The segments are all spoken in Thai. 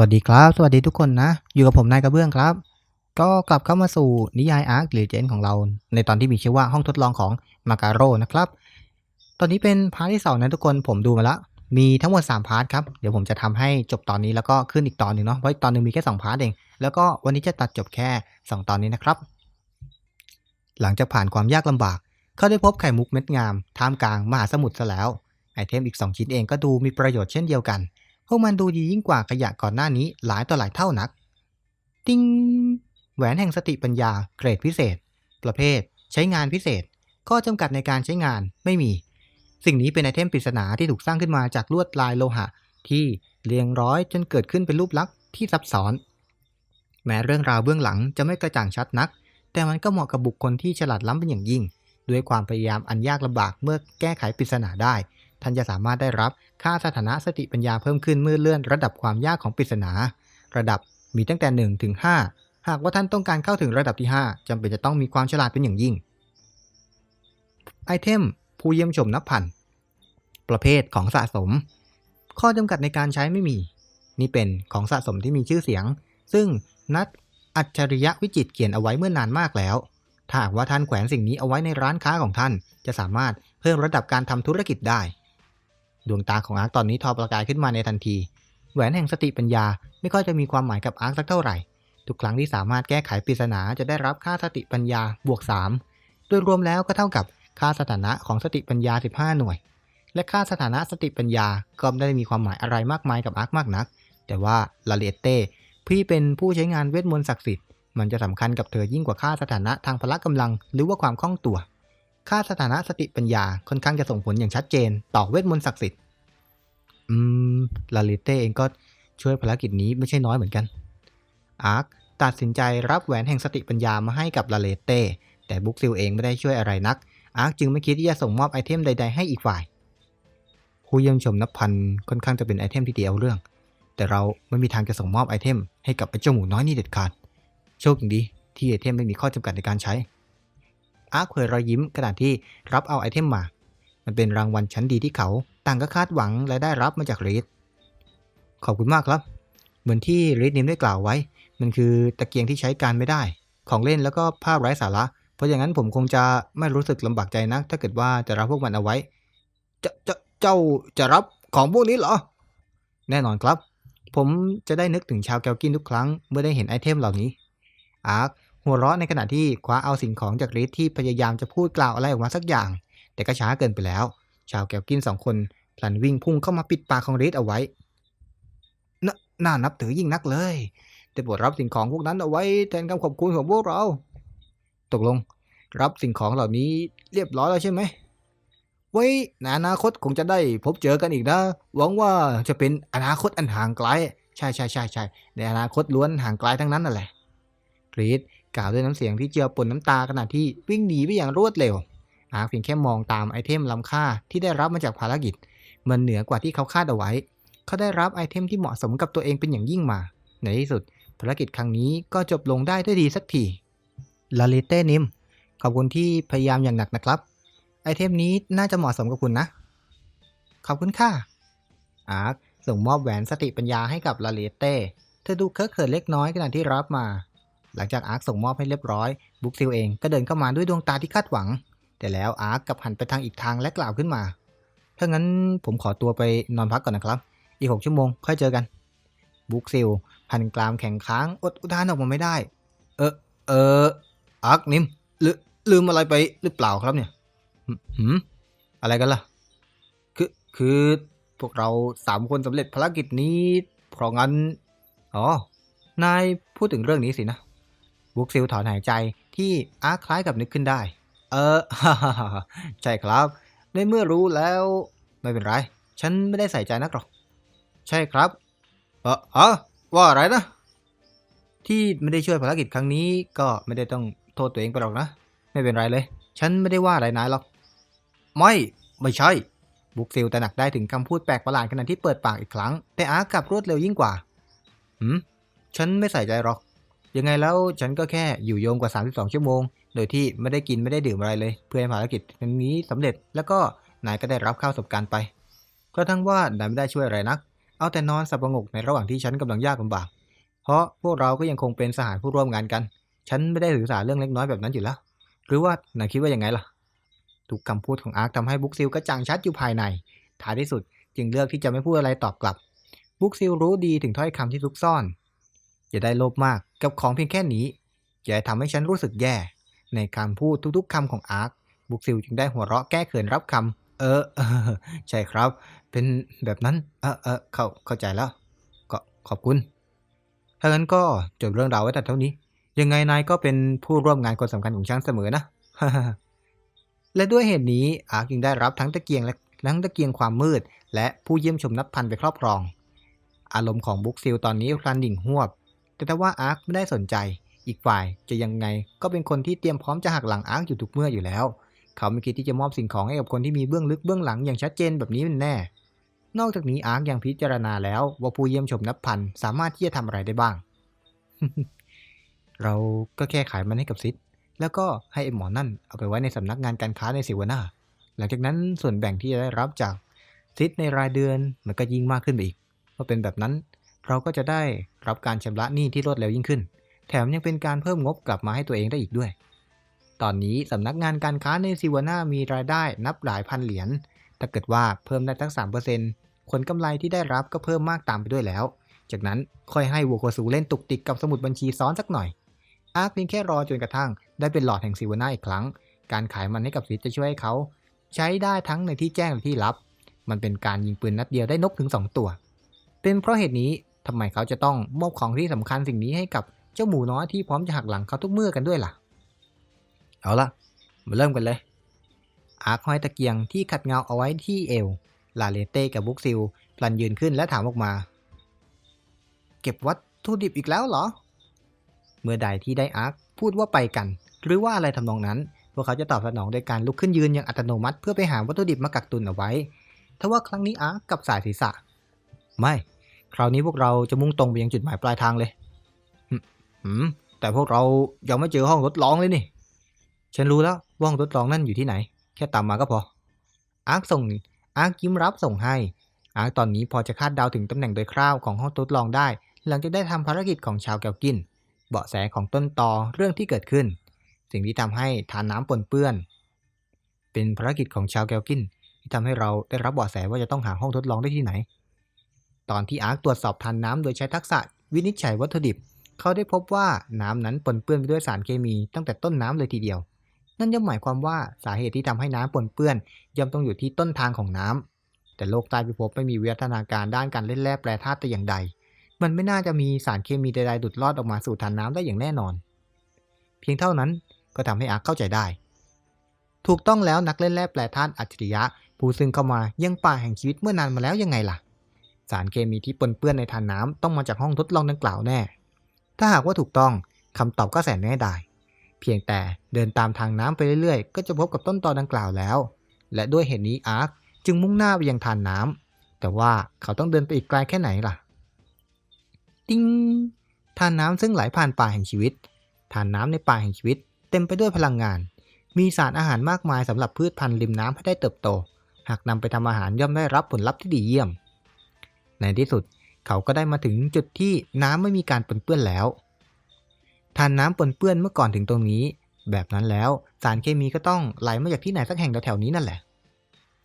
วัสดีครับ สวัสดีทุกคนนะ อยู่กับผมนายกระเบื้องครับ ก็กลับเข้ามาสู่นิยายอาร์คหรือเจนของเรา ในตอนที่มีชื่อว่าห้องทดลองของมาการโรนะครับ ตอนนี้เป็นพาร์ทที่สองนะทุกคนผมดูมาแล้วมีทั้งหมด 3 พาร์ทครับ เดี๋ยวผมจะทำให้จบตอนนี้แล้วก็ขึ้นอีกตอนหนึ่งเนาะ เพราะตอนหนึ่งมีแค่ 2 พาร์ทเอง แล้วก็วันนี้จะตัดจบแค่ 2 ตอนนี้นะครับ หลังจากผ่านความยากลำบาก เขาได้พบไข่มุกเม็ดงามท่ามกลางมหาสมุทรซะแล้ว ไอเทมอีก 2 ชิ้นเองก็ดูมีประโยชน์เช่นเดียวกัน พวกมันดูดียิ่งกว่าขยะก่อนหน้านี้หลายต่อหลายเท่านัก ติ้งแหวนแห่งสติปัญญาเกรดพิเศษ ประเภท ใช้งานพิเศษ ข้อจำกัดในการใช้งานไม่มี สิ่งนี้เป็นไอเทมปริศนาที่ถูกสร้างขึ้นมาจากลวดลายโลหะ ที่เรียงร้อยจนเกิดขึ้นเป็นรูปลักษณ์ที่ซับซ้อน แม้เรื่องราวเบื้องหลังจะไม่กระจ่างชัดนัก แต่มันก็เหมาะกับบุคคลที่ฉลาดล้ำเป็นอย่างยิ่ง ด้วยความพยายามอันยากลำบากเมื่อแก้ไขปริศนาได้ ท่านจะสามารถได้รับค่าสถานะสติปัญญาเพิ่มขึ้นเมื่อเลื่อนระดับความยากของปริศนา ระดับมีตั้งแต่1ถึง5หากว่าท่านต้องการเข้าถึงระดับที่ 5จำเป็นจะต้องมีความฉลาดเป็นอย่างยิ่งไอเทมผู้เยี่ยมชมนับพัน ประเภทของสะสม ข้อจำกัดในการใช้ไม่มี นี่เป็นของสะสมที่มีชื่อเสียง ซึ่งนัดอัจฉริยะวิจิตเขียนเอาไว้เมื่อนานมากแล้ว ถ้าหากว่าท่านแขวนสิ่งนี้เอาไว้ในร้านค้าของท่าน จะสามารถเพิ่มระดับการทำธุรกิจได้ ดวงตาของอาร์คตอนนี้ทอประกายขึ้นมาในทันที แหวนแห่งสติปัญญาไม่ค่อยจะมีความหมายกับอาร์คสักเท่าไหร่ ทุกครั้งที่สามารถแก้ไขปริศนาจะได้รับค่าสติปัญญาบวก 3 โดยรวมแล้วก็เท่ากับค่าสถานะของสติปัญญา 15 หน่วย และค่าสถานะสติปัญญาก็ไม่ได้มีความหมายอะไรมากมายกับอาร์คมากนัก แต่ว่าลาเลเต้พี่เป็นผู้ใช้งานเวทมนต์ศักดิ์สิทธิ์มันจะสำคัญกับเธอยิ่งกว่าค่าสถานะทางพละกำลัง หรือว่าความคล่องตัว ค่าสถานะสติปัญญาค่อนข้างจะส่งผลอย่างชัดเจน ต่อเวทมนต์ศักดิ์สิทธิ์ อืม ลาลิเต้เองก็ช่วยภารกิจนี้ไม่ใช่น้อยเหมือนกัน อาร์คตัดสินใจรับแหวนแห่งสติปัญญามาให้กับลาเลเต้ แต่บุ๊กซิลเองไม่ได้ช่วยอะไรนัก อาร์คจึงไม่คิดที่จะส่งมอบไอเทมใด ๆ ให้อีกฝ่าย ผู้เยี่ยมชมนับพันค่อนข้างจะเป็นไอเทมที่ดีเอาเรื่อง แต่เราไม่มีทางจะส่งมอบไอเทมให้กับไอเจ้าหมูน้อยนี่เด็ดขาด โชคดีที่ไอเทมไม่มีข้อจำกัดในการใช้ อาร์คเผยรอยยิ้มขณะที่รับเอาไอเทมมา มันเป็นรางวัลชั้นดีที่เขาต่างก็คาดหวังและได้รับมาจากรีดขอบคุณมากครับ เหมือนที่รีดนิมได้กล่าวไว้ มันคือตะเกียงที่ใช้การไม่ได้ ของเล่นแล้วก็ภาพไร้สาระ เพราะอย่างนั้นผมคงจะไม่รู้สึกลำบากใจนัก ถ้าเกิดว่าจะรับพวกมันเอาไว้ จะจะเจ้าจะรับของพวกนี้เหรอ แน่นอนครับ ผมจะได้นึกถึงชาวแกลกินทุกครั้งเมื่อได้เห็นไอเทมเหล่านี้อาร์ค หัวเราะในขณะที่คว้าเอาสิ่งของจากรีดที่พยายามจะพูดกล่าวอะไรออกมาสักอย่าง แต่ก็ช้าเกินไปแล้ว ชาวแกลกินสองคนพลันวิ่งพุ่งเข้ามาปิดปากของรีดเอาไว้นน่านับถือยิ่งนักเลยแต่โปรดรับสิ่งของพวกนั้นเอาไว้แทนคำขอบคุณของพวกเรา ตกลง รับสิ่งของเหล่านี้เรียบร้อยแล้วใช่ไหมไว้ในอนาคตคงจะได้พบเจอกันอีกนะ หวังว่าจะเป็นอนาคตอันห่างไกล ใช่ใช่ใช่ใช่ในอนาคตล้วนห่างไกลทั้งนั้นนั่นแหละกรีด กล่าวด้วยน้ำเสียงที่เจือปนน้ำตาขณะที่วิ่งหนีไปอย่างรวดเร็ว อาร์คเพียงแค่มองตามไอเทมล้ำค่าที่ได้รับมาจากภารกิจ มันเหนือกว่าที่เขาคาดเอาไว้ เขาได้รับไอเทมที่เหมาะสมกับตัวเองเป็นอย่างยิ่งมา ในที่สุด ภารกิจครั้งนี้ก็จบลงได้ด้วยดีสักที ลาเลเต้นิม ขอบคุณที่พยายามอย่างหนักนะครับ ไอเทมนี้น่าจะเหมาะสมกับคุณนะ ขอบคุณค่ะ อาร์คส่งมอบแหวนสติปัญญาให้กับลาเลเต้ เธอดูเคอะเขินเล็กน้อยขณะที่รับมา หลังจากอาร์คส่งมอบให้เรียบร้อยบุ๊กซิลเองก็เดินเข้ามาด้วยดวงตาที่คาดหวัง แต่แล้วอาร์คกลับหันไปทางอีกทางและกล่าวขึ้นมาถ้างั้นผมขอตัวไปนอนพักก่อนนะครับ อีกหกชั่วโมงค่อยเจอกันบุ๊กซิลพันกรามแข็งค้างอดอุทานออกมาไม่ได้ เออเอออาร์คนิมลืลืมอะไรไปหรือเปล่าครับเนี่ยหหืมอะไรกันล่ะ คือคือพวกเราสามคนสำเร็จภารกิจนี้ เพราะงั้น อ๋อ นายพูดถึงเรื่องนี้สินะ บุกซิลถอนหายใจที่อาคล้ายกับนึกขึ้นได้ เออใช่ครับ ในเมื่อรู้แล้วไม่เป็นไร ฉันไม่ได้ใส่ใจนักหรอก ใช่ครับ เออฮะว่าอะไรนะ ที่ไม่ได้ช่วยภารกิจครั้งนี้ก็ไม่ได้ต้องโทษตัวเองไปหรอกนะ ไม่เป็นไรเลย ฉันไม่ได้ว่าอะไรนายหรอก ไม่ ไม่ใช่ บุกซิลตระหนักได้ถึงคำพูดแปลกประหลาดขณะที่เปิดปากอีกครั้ง แต่อากลับรวดเร็วยิ่งกว่า หืม ฉันไม่ใส่ใจหรอก ยังไงแล้วฉันก็แค่อยู่โยงกว่า 32 ชั่วโมง โดยที่ไม่ได้กินไม่ได้ดื่มอะไรเลย เพื่อให้ภารกิจครั้งนี้สำเร็จ แล้วก็นายก็ได้รับข้าวสบการไปก็ทั้งว่านายไม่ได้ช่วยอะไรนัก เอาแต่นอนสับประงกในระหว่างที่ฉันกำลังยากลำบาก เพราะพวกเราก็ยังคงเป็นสหายผู้ร่วมงานกัน ฉันไม่ได้ถือสาเรื่องเล็กน้อยแบบนั้นอยู่แล้ว หรือว่านายคิดว่ายังไงล่ะทุกคำพูดของอาร์คทำให้บุ๊กซิลกระจ่างชัดอยู่ภายใน ท้ายที่สุดจึงเลือกที่จะไม่พูดอะไรตอบกลับ บุ๊กซิลรู้ดีถึงถ้อยคำที่ซุกซ่อน อย่าได้โลภมากกับของเพียงแค่นี้ อย่าทำให้ฉันรู้สึกแย่ ในการพูดทุกๆคำของอาร์คบุ๊กซิลจึงได้หัวเราะแก้เขินรับคำเออเออใช่ครับ เป็นแบบนั้น เออเออเข้าเข้าใจแล้ว ก็ขอบคุณถ้างั้นก็จบเรื่องราวไว้แต่เท่านี้ ยังไงนายก็เป็นผู้ร่วมงานคนสำคัญของฉันเสมอนะและด้วยเหตุนี้อาร์คจึงได้รับทั้งตะเกียงและทั้งตะเกียงความมืด และผู้เยี่ยมชมนับพันไปครอบครอง อารมณ์ของบุ๊กซิลตอนนี้พลันดิ่งหวบ แต่ถ้าว่าอาร์คไม่ได้สนใจ อีกฝ่ายจะยังไงก็เป็นคนที่เตรียมพร้อมจะหักหลังอาร์คอยู่ทุกเมื่ออยู่แล้ว เขาไม่คิดที่จะมอบสิ่งของให้กับคนที่มีเบื้องลึกเบื้องหลังอย่างชัดเจนแบบนี้เป็นแน่ นอกจากนี้อาร์คยังพิจารณาแล้วว่าผู้เยี่ยมชมนับพันสามารถที่จะทำอะไรได้บ้าง เราก็แค่ขายมันให้กับซิดแล้วก็ให้ไอ้หมอนั่นเอาไปไว้ในสำนักงานการค้าในสิวนาหลังจากนั้นส่วนแบ่งที่จะได้รับจากซิดในรายเดือนมันก็ยิ่งมากขึ้นไปอีกพอเป็นแบบนั้น เราก็จะได้รับการชำระหนี้ที่รวดเร็วยิ่งขึ้น แถมยังเป็นการเพิ่มงบกลับมาให้ตัวเองได้อีกด้วย ตอนนี้สำนักงานการค้าในซิวนามีรายได้นับหลายพันเหรียญ ถ้าเกิดว่าเพิ่มได้ตั้ง3%ผลกำไรที่ได้รับก็เพิ่มมากตามไปด้วยแล้ว จากนั้นค่อยให้วัวโคซูเล่นตุกติกกับสมุดบัญชีซ้อนสักหน่อย อาร์คเพียงแค่รอจนกระทั่ง ได้เป็นหลอดแห่งซิวาน่าอีกครั้ง การขายมันให้กับซิดจะช่วยให้เขา ใช้ได้ทั้งในที่แจ้งและที่ลับ มันเป็นการยิงปืนนัดเดียวได้นกถึง 2 ตัว เป็นเพราะเหตุนี้ ทำไมเขาจะต้องมอบของที่สำคัญสิ่งนี้ให้กับเจ้าหมูน้อยที่พร้อมจะหักหลังเขาทุกเมื่อกันด้วยล่ะ เอาละมาเริ่มกันเลย อาร์คห้อยตะเกียงที่ขัดเงาเอาไว้ที่เอว ลาเลเต้กับบุ๊กซิลพลันยืนขึ้นและถามออกมา เก็บวัตถุดิบอีกแล้วเหรอ เมื่อใดที่ได้อาร์คพูดว่าไปกัน หรือว่าอะไรทำนองนั้น พวกเขาจะตอบสนองโดยการลุกขึ้นยืนอย่างอัตโนมัติ เพื่อไปหาวัตถุดิบมากักตุนเอาไว้ทว่าครั้งนี้อาร์คกับสายศีรษะ ไม่ คราวนี้พวกเราจะมุ่งตรงไปยังจุดหมายปลายทางเลยหืมแต่พวกเรายังไม่เจอห้องทดลองเลยนี่ ฉันรู้แล้วว่าห้องทดลองนั่นอยู่ที่ไหน แค่ตามมาก็พอ อาร์คส่ง อาร์คยิ้มรับส่งให้ อาร์คตอนนี้พอจะคาดเดาถึงตำแหน่งโดยคร่าวของห้องทดลองได้ หลังจากได้ทำภารกิจของชาวแกวกิน เบาะแสของต้นตอเรื่องที่เกิดขึ้น สิ่งที่ทำให้ทานน้ำปนเปื้อน เป็นภารกิจของชาวแกวกิน ที่ทำให้เราได้รับเบาะแสว่าจะต้องหาห้องทดลองได้ที่ไหน ตอนที่อาร์คตรวจสอบทานน้ำโดยใช้ทักษะวินิจฉัยวัตถุดิบ เขาได้พบว่าน้ำนั้นปนเปื้อนไปด้วยสารเคมีตั้งแต่ต้นน้ำเลยทีเดียว นั่นย่อมหมายความว่าสาเหตุที่ทำให้น้ำปนเปื้อน ย่อมต้องอยู่ที่ต้นทางของน้ำแต่โลกใต้พิภพไม่มีวิวัฒนาการด้านการเล่นแร่แปรธาตุแต่อย่างใด มันไม่น่าจะมีสารเคมีใดๆดุดลอดออกมาสู่ทานน้ำได้อย่างแน่นอน เพียงเท่านั้นก็ทำให้อาร์คเข้าใจได้ ถูกต้องแล้วนักเล่นแร่แปรธาตุอัจฉริยะผู้ซึ่งเข้ามายังป่าแห่งชีวิตเมื่อนานมาแล้วยังไงล่ะ สารเคมีที่ปนเปื้อนในทานน้ำต้องมาจากห้องทดลองดังกล่าวแน่ ถ้าหากว่าถูกต้องคำตอบก็แสนแน่ได้ เพียงแต่เดินตามทางน้ำไปเรื่อยๆ ก็จะพบกับต้นตอดังกล่าวแล้ว และด้วยเหตุนี้อาร์คจึงมุ่งหน้าไปยังทานน้ำแต่ว่าเขาต้องเดินไปอีกไกลแค่ไหนล่ะ ติ้งทานน้ำซึ่งไหลผ่านป่าแห่งชีวิตทานน้ำในป่าแห่งชีวิต เต็มไปด้วยพลังงาน มีสารอาหารมากมายสำหรับพืชพันธุ์ริมน้ำให้ได้เติบโต หากนำไปทำอาหารย่อมได้รับผลลัพธ์ที่ดีเยี่ยม ในที่สุดเขาก็ได้มาถึงจุดที่น้ำไม่มีการปนเปื้อนแล้วทานน้ำปนเปื้อนเมื่อก่อนถึงตรงนี้ แบบนั้นแล้วสารเคมีก็ต้องไหลมาจากที่ไหนสักแห่งแถวๆนี้นั่นแหละ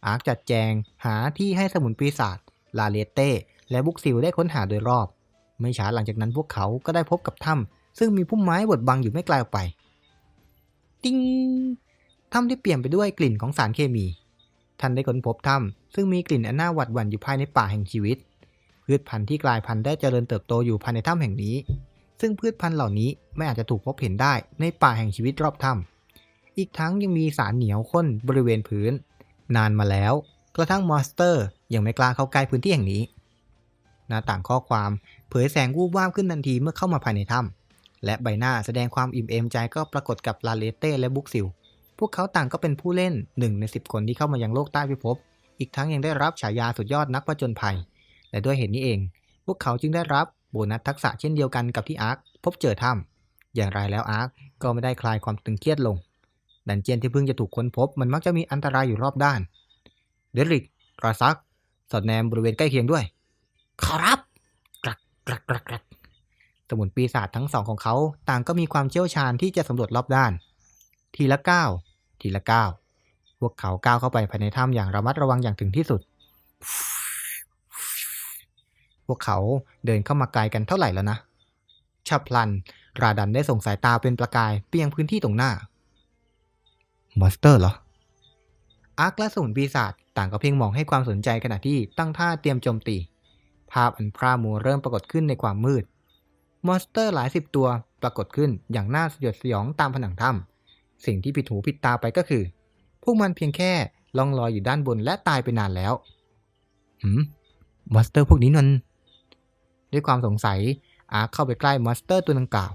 อาร์คจัดแจงหาที่ให้สมุนปีศาจลาเลเต้และบุกซิลได้ค้นหาโดยรอบ ไม่ช้าหลังจากนั้นพวกเขาก็ได้พบกับถ้ำซึ่งมีพุ่มไม้บดบังอยู่ไม่ไกลออกไป ติ้งถ้ำที่เปลี่ยนไปด้วยกลิ่นของสารเคมี ท่านได้ค้นพบถ้ำซึ่งมีกลิ่นอันน่าหวาดหวั่นอยู่ภายในป่าแห่งชีวิต พืชพันธุ์ที่กลายพันธุ์ได้เจริญเติบโตอยู่ภายในถ้ำแห่งนี้ ซึ่งพืชพันธุ์เหล่านี้ไม่อาจจะถูกพบเห็นได้ในป่าแห่งชีวิตรอบถ้ำอีกทั้งยังมีสารเหนียวข้นบริเวณพื้น นานมาแล้ว กระทั่งมอนสเตอร์ยังไม่กล้าเข้าใกล้พื้นที่แห่งนี้ หน้าต่างข้อความเผยแสงวูบวาบขึ้นทันทีเมื่อเข้ามาภายในถ้ำและใบหน้าแสดงความอิ่มเอมใจก็ปรากฏกับลาเลเต้และบุกซิลพวกเขาต่างก็เป็นผู้เล่นหนึ่งในสิบคนที่เข้ามายังโลกใต้พิภพ อีกทั้งยังได้รับฉายาสุดยอดนักผจญภัย และด้วยเหตุนี้เอง พวกเขาจึงได้รับโบนัสทักษะเช่นเดียวกันกับที่อาร์คพบเจอถ้ำอย่างไรแล้วอาร์คก็ไม่ได้คลายความตึงเครียดลง ดันเจียนที่เพิ่งจะถูกค้นพบมันมักจะมีอันตรายอยู่รอบด้าน เดริกราซัก สอดแนมบริเวณใกล้เคียงด้วยครับกรักกรักกรักกรักสมุนปีศาจทั้งสองของเขาต่างก็มีความเชี่ยวชาญที่จะสำรวจรอบด้าน ทีละก้าวทีละก้าวพวกเขาก้าวเข้าไปภายในถ้ำอย่างระมัดระวังอย่างถึงที่สุด พวกเขาเดินเข้ามาไกลกันเท่าไหร่แล้วนะฉับพลัน ราดันได้ส่งสายตาเป็นประกายไปยังพื้นที่ตรงหน้ามอนสเตอร์เหรอ อาร์คและสมุนปีศาจต่างก็เพ่งมองให้ความสนใจขณะที่ตั้งท่าเตรียมโจมตี ภาพอันพร่ามัวเริ่มปรากฏขึ้นในความมืด มอนสเตอร์หลายสิบตัวปรากฏขึ้นอย่างน่าสยดสยองตามผนังถ้ำสิ่งที่ผิดหูผิดตาไปก็คือ พวกมันเพียงแค่ล่องลอยอยู่ด้านบนและตายไปนานแล้ว หืม มอนสเตอร์พวกนี้นัน ด้วยความสงสัยอาร์คเข้าไปใกล้มอนสเตอร์ตัวดังกล่าว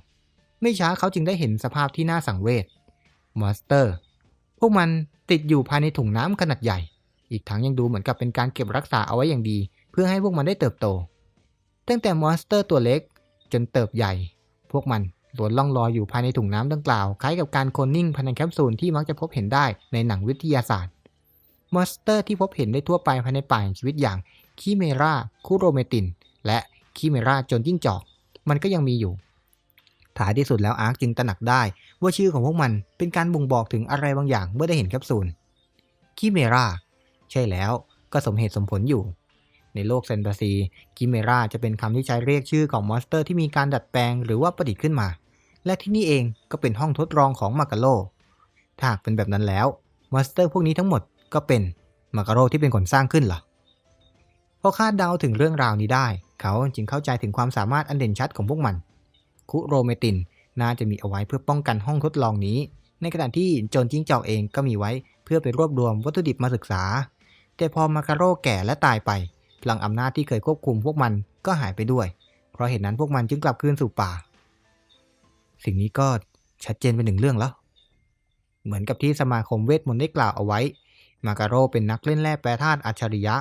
ไม่ช้าเขาจึงได้เห็นสภาพที่น่าสังเวชมอนสเตอร์ พวกมันติดอยู่ภายในถุงน้ำขนาดใหญ่ อีกทั้งยังดูเหมือนกับเป็นการเก็บรักษาเอาไว้อย่างดี เพื่อให้พวกมันได้เติบโต ตั้งแต่มอนสเตอร์ตัวเล็กจนเติบใหญ่ พวกมันล้วนล่องลอยอยู่ภายในถุงน้ำดังกล่าว คล้ายกับการโคลนนิ่งภายในแคปซูลที่มักจะพบเห็นได้ในหนังวิทยาศาสตร์ มอนสเตอร์ที่พบเห็นได้ทั่วไปภายในป่าแห่งชีวิตอย่างคีเมราคูโรเมติน และ คีเมราจนจิ้งจอก มันก็ยังมีอยู่ท้ายที่สุดแล้วอาร์คจึงตระหนักได้ ว่าชื่อของพวกมันเป็นการบ่งบอกถึงอะไรบางอย่างเมื่อได้เห็นแคปซูลคิเมราใช่แล้วก็สมเหตุสมผลอยู่ ในโลกแฟนตาซีคิเมราจะเป็นคำที่ใช้เรียกชื่อของมอนสเตอร์ที่มีการดัดแปลงหรือว่าประดิษฐ์ขึ้นมา และที่นี่เองก็เป็นห้องทดลองของมาการโลถ้าหากเป็นแบบนั้นแล้วมอนสเตอร์พวกนี้ทั้งหมดก็เป็นมาการโลที่เป็นคนสร้างขึ้นเหรอพอคาดเดาถึงเรื่องราวนี้ได้ เขาจึงเข้าใจถึงความสามารถอันเด่นชัดของพวกมัน คุโรเมตินน่าจะมีเอาไว้เพื่อป้องกันห้องทดลองนี้ ในขณะที่โจนจิ้งจอกเองก็มีไว้เพื่อไปรวบรวมวัตถุดิบมาศึกษา แต่พอมาการโร่แก่และตายไป พลังอำนาจที่เคยควบคุมพวกมันก็หายไปด้วย เพราะเหตุนั้นพวกมันจึงกลับคืนสู่ป่า สิ่งนี้ก็ชัดเจนเป็นหนึ่งเรื่องแล้ว เหมือนกับที่สมาคมเวทมนต์ได้กล่าวเอาไว้ มาการโร่เป็นนักเล่นแร่แปรธาตุอัจฉริยะ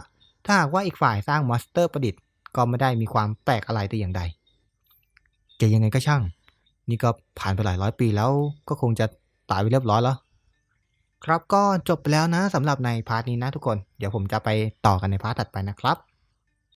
ถ้าหากว่าอีกฝ่ายสร้างมอนสเตอร์ประดิษฐ์ ก็ไม่ได้มีความแปลกอะไรแต่อย่างใดจะยังไงก็ช่าง นี่ก็ผ่านไปหลายร้อยปีแล้วก็คงจะตายไปเรียบร้อยแล้ว ครับก็จบไปแล้วนะสำหรับในพาร์ทนี้นะทุกคน เดี๋ยวผมจะไปต่อกันในพาร์ทถัดไปนะครับ